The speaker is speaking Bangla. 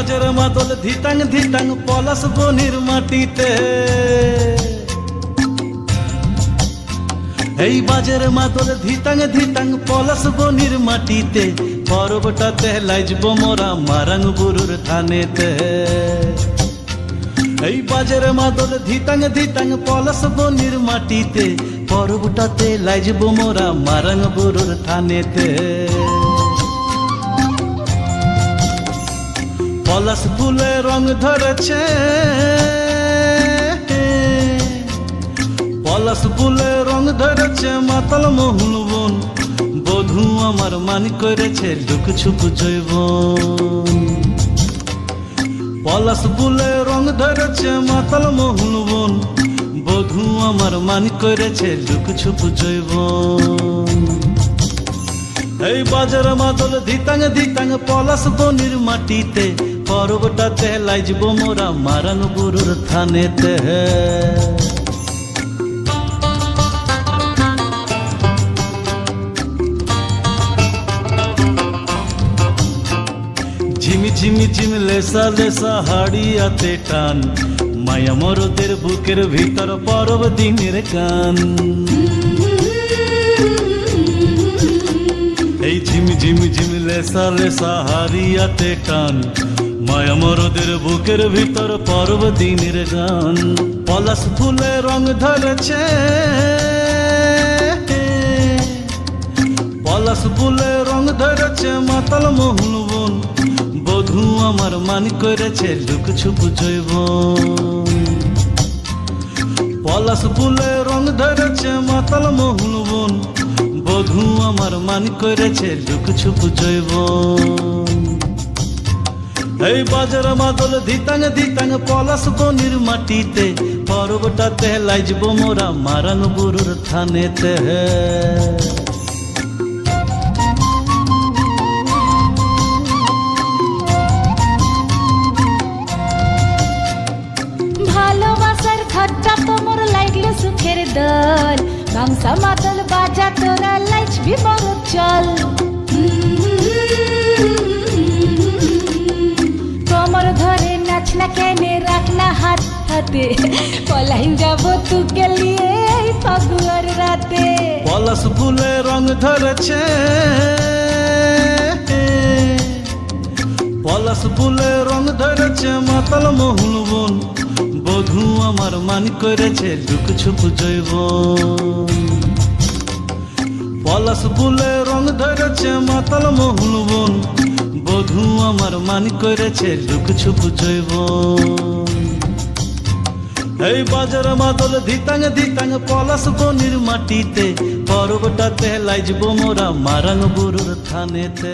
বাজার মাদল ধিতাং ধিতাং পলাশ বনির মাটিতে। এই বাজার মাদল ধিতাং ধিতাং পলাশ বনির মাটিতে, পরবটাতে লাইজব মোরা মারাং বুরুর থানেতে। এই বাজার মাদল ধিতাং ধিতাং পলাশ বনির মাটিতে, পরবটাতে লাইজব মোরা মারাং বুরুর থানেতে। পলাশ ফুলে রং ধরেছে। পলাশ ফুলে রং ধরেছে, মাতাল মোহন বন। বধু আমার মান করেছে লুক ছুপ জৈব পলাশ ফুলে রং ধরেছে, মাতাল মোহন বন। বধু আমার মান করেছে লুক ছুপ জৈব এই বাজার মাদল ধিতাং ধিতাং, পলাশ বনির মাটিতে পর্বটাতে লাইজব মোরা মারাং বুরুর থানেতে। ঝিমি ঝিমি ঝিম লেসা লেসা হাড়িয়াতে টান, মায়া মরদের বুকের ভিতর পরব দিনের গান। এই ঝিম ঝিমি ঝিমি লেসা লেসা হারিয়াতে টান মায়া মরদের বুকের ভিতর পর্ব দিনের গান। পলাশ ফুলে রং ধরেছে। পলাশ ফুলে রং ধরেছে মাতাল মোহন বন। বধু আমার মান করেছে লুক ছুপ জৈব পলাশ ফুলে রং ধরেছে মাতাল মোহন বন। বধু আমার মান করেছে লুক ছুপ জৈব এই বাজার মাদল ধিতাং ধিতাং পলাশ বনির মাটিতে। পর্বটাতে লাইজব মোরা মারাং বুরুর থানেতে। ভালোবাসার ঘরটা তোমার লাগল সুখের দল। গামসা মাদল বাজা তোরা লাইচবি বড় চল। না কেনে রাখ না হাত হাতে পলাইন যাব তুকে লিয়ে এই ফাগুয়ার রাতে পলাশ ফুলে রং ধরেছে পলাশ ফুলে রং ধরেছে মাতাল মোহন বন বধু আমার মান করেছে লুক ছুপ জৈব পলাশ ফুলে রং ধরেছে মাতাল মোহন বন বধু আমার মান করেছে লুক ছুপু জৈব এই বাজার মাদল ধিতাং ধিতাং, পলাশ বনির মাটিতে পর্বটাতে লাইজব মোরা মারাং বুরুর থানেতে।